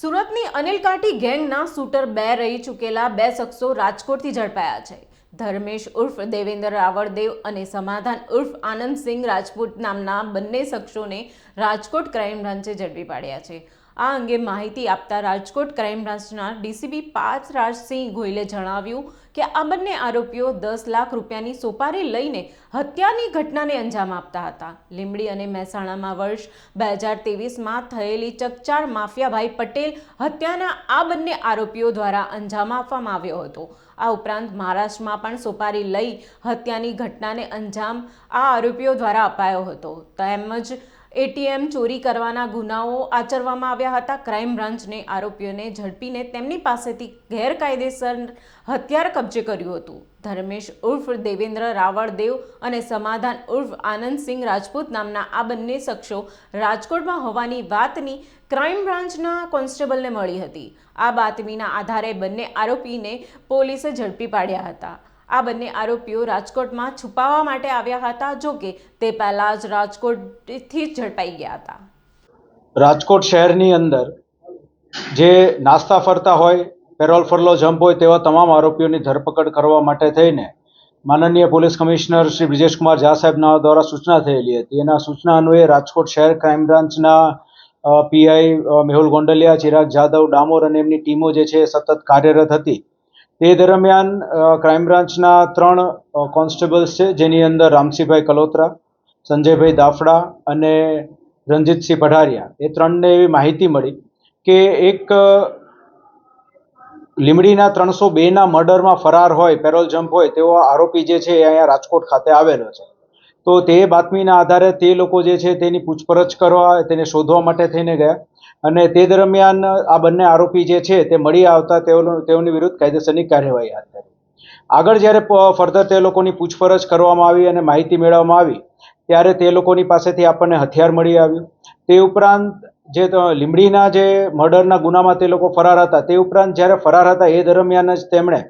સુરતની અનિલ કાંઠી ગેંગના શૂટર બે રહી ચૂકેલા બે શખ્સો રાજકોટથી ઝડપાયા છે. ધર્મેશ ઉર્ફ, દેવેન્દ્ર રાવળદેવ અને સમાધાન ઉર્ફ આનંદસિંહ રાજપૂત નામના બંને શખ્સોને રાજકોટ ક્રાઇમ બ્રાન્ચે ઝડપી પાડ્યા છે. આ અંગે માહિતી આપતા રાજકોટ ક્રાઇમ બ્રાન્ચના ડીસીપી પાર્થ રાજસિંહ ગોયલે જણાવ્યું કે આ બંને આરોપીઓ દસ લાખ રૂપિયાની સોપારી લઈને હત્યાની ઘટનાને અંજામ આપતા હતા. લીંબડી અને મહેસાણામાં વર્ષ બે હજાર તેવીસમાં થયેલી ચકચાર માફિયાભાઈ પટેલ હત્યાના આ બંને આરોપીઓ દ્વારા અંજામ આપવામાં આવ્યો હતો. આ ઉપરાંત મહારાષ્ટ્રમાં પણ સોપારી લઈ હત્યાની ઘટનાને અંજામ આ આરોપીઓ દ્વારા અપાયો હતો. તેમજ એટીએમ ચોરી કરવાના ગુનાઓ આચરવામાં આવ્યા હતા. ક્રાઇમ બ્રાન્ચને આરોપીઓને ઝડપીને તેમની પાસેથી ગેરકાયદેસર હથિયાર કબજે કર્યું હતું. ધર્મેશ ઉર્ફ, દેવેન્દ્ર રાવળદેવ અને સમાધાન ઉર્ફ આનંદસિંહ રાજપૂત નામના આ બંને શખ્સો રાજકોટમાં હોવાની વાતની ક્રાઇમ બ્રાન્ચના કોન્સ્ટેબલને મળી હતી. આ બાતમીના આધારે બંને આરોપીને પોલીસે ઝડપી પાડ્યા હતા. આ બંને આરોપીઓ રાજકોટમાં છુપાવા માટે આવ્યા હતા, જો કે તે પહેલા જ રાજકોટથી જ ઝડપાઈ ગયા હતા. રાજકોટ શહેરની અંદર જે નાસ્તા ફરતા હોય, પેરોલ ફરલો જમ્પ હોય તેવા તમામ આરોપીઓની ધરપકડ કરવા માટે થઈને માનનીય પોલીસ કમિશનર શ્રી બ્રિજેશકુમાર ઝા સાહેબના દ્વારા સૂચના થયેલી હતી. એના સૂચના અન્વયે રાજકોટ શહેર ક્રાઇમ બ્રાન્ચના પીઆઈ મેહુલ ગોંડલિયા, ચિરાગ જાદવ, ડામોર અને એમની ટીમો જે છે સતત કાર્યરત હતી. તે દરમિયાન ક્રાઇમ બ્રાન્ચના ત્રણ કોન્સ્ટેબલ્સ છે, જેની અંદર રામસિંહભાઈ કલોત્રા, સંજયભાઈ દાફડા અને રણજીતસિંહ પઢારિયા. એ ત્રણને એવી માહિતી મળી કે એક લીમડીના ત્રણસો બેના મર્ડરમાં ફરાર હોય, પેરોલ જમ્પ હોય, તેવો આરોપી જે છે એ અહીંયા રાજકોટ ખાતે આવેલો છે. તો તે બાતમીના આધારે તે લોકો જે છે તેની પૂછપરછ કરવા, તેને શોધવા માટે થઈને ગયા. અને તે દરમિયાન આ બંને આરોપી જે છે તે મળી આવતા તેઓનો, તેઓની વિરુદ્ધ કાયદેસરની કાર્યવાહી હાથ ધરી. આગળ જ્યારે ફર્ધર તે લોકોની પૂછપરછ કરવામાં આવી અને માહિતી મેળવવામાં આવી, ત્યારે તે લોકોની પાસેથી આપણને હથિયાર મળી આવ્યું. તે ઉપરાંત જે લીમડીના જે મર્ડરના ગુનામાં તે લોકો ફરાર હતા, તે ઉપરાંત જ્યારે ફરાર હતા એ દરમિયાન જ તેમણે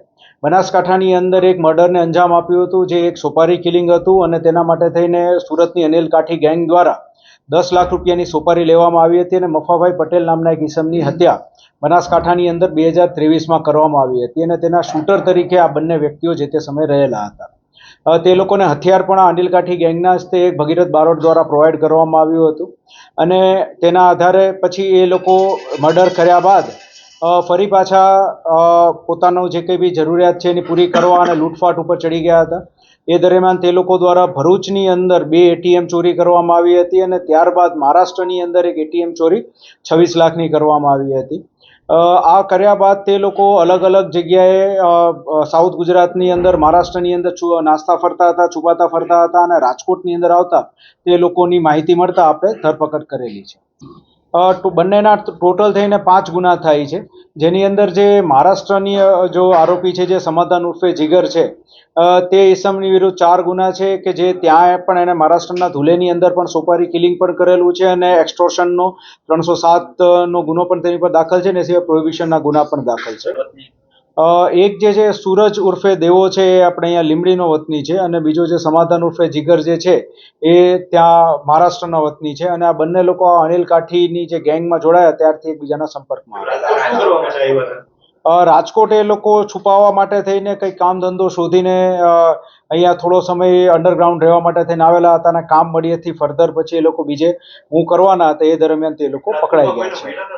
બનાસકાંઠાની અંદર એક મર્ડરને અંજામ આપ્યું હતું, જે એક સોપારી કિલિંગ હતું અને તેના માટે થઈને સુરતની અનિલ કાઠી ગેંગ દ્વારા દસ લાખ રૂપિયાની સોપારી લેવામાં આવી હતી અને મફાભાઈ પટેલ નામના એક ઈસમની હત્યા બનાસકાંઠાની અંદર બે હજાર ત્રેવીસમાં કરવામાં આવી હતી અને તેના શૂટર તરીકે આ બંને વ્યક્તિઓ જે તે સમયે રહેલા હતા. તે લોકોને હથિયાર પણ અનિલ કાઠી ગેંગના હસ્તે એક ભગીરથ બારોટ દ્વારા પ્રોવાઈડ કરવામાં આવ્યું હતું અને તેના આધારે પછી એ લોકો મર્ડર કર્યા બાદ ફરી પાછા પોતાનું જે કંઈ બી જરૂરિયાત છે એની પૂરી કરવા અને લૂંટફાટ ઉપર ચડી ગયા હતા. એ દરમિયાન તે લોકો દ્વારા ભરૂચની અંદર બે એટીએમ ચોરી કરવામાં આવી હતી અને ત્યારબાદ મહારાષ્ટ્રની અંદર એક એટીએમ ચોરી છવ્વીસ લાખની કરવામાં આવી હતી. આ કર્યા બાદ તે લોકો અલગ અલગ જગ્યાએ સાઉથ ગુજરાતની અંદર, મહારાષ્ટ્રની અંદર નાસ્તા ફરતા હતા, છુપાતા ફરતા હતા અને રાજકોટની અંદર આવતા તે લોકોની માહિતી મળતા આપણે ધરપકડ કરેલી છે. બંનેના ટોટલ થઈને પાંચ ગુના થાય છે. જેની અંદર જે મહારાષ્ટ્રની જો આરોપી છે, જે સમાધાન ઉર્ફે જીગર છે તે ઇસમની વિરુદ્ધ ચાર ગુના છે કે જે ત્યાં પણ એને મહારાષ્ટ્રના ધુલેની અંદર પણ સોપારી કિલિંગ પણ કરેલું છે અને એક્સટોર્શનનો ત્રણસો સાતનો ગુનો પણ તેની પર દાખલ છે ને સિવાય પ્રોહિબિશનના ગુના પણ દાખલ છે. એક જે છે, સૂરજ ઉર્ફે દેવો છે, એ આપણે અહીંયા લીમડીનો વતની છે અને બીજો જે સમાધાન ઉર્ફે જીગર જે છે, એ ત્યાં મહારાષ્ટ્રના વતની છે અને આ બંને લોકો અનિલ કાઠીની જે ગેંગમાં જોડાયા ત્યારથી એકબીજાના સંપર્કમાં આવ્યા. રાજકોટ એ લોકો છુપાવવા માટે થઈને કંઈ કામ ધંધો શોધીને અહીંયા થોડો સમય અંડરગ્રાઉન્ડ રહેવા માટે થઈને આવેલા હતા અને કામ મળીએથી ફર્ધર પછી એ લોકો બીજે હું કરવાના હતા એ દરમિયાન તે લોકો પકડાઈ ગયા છે.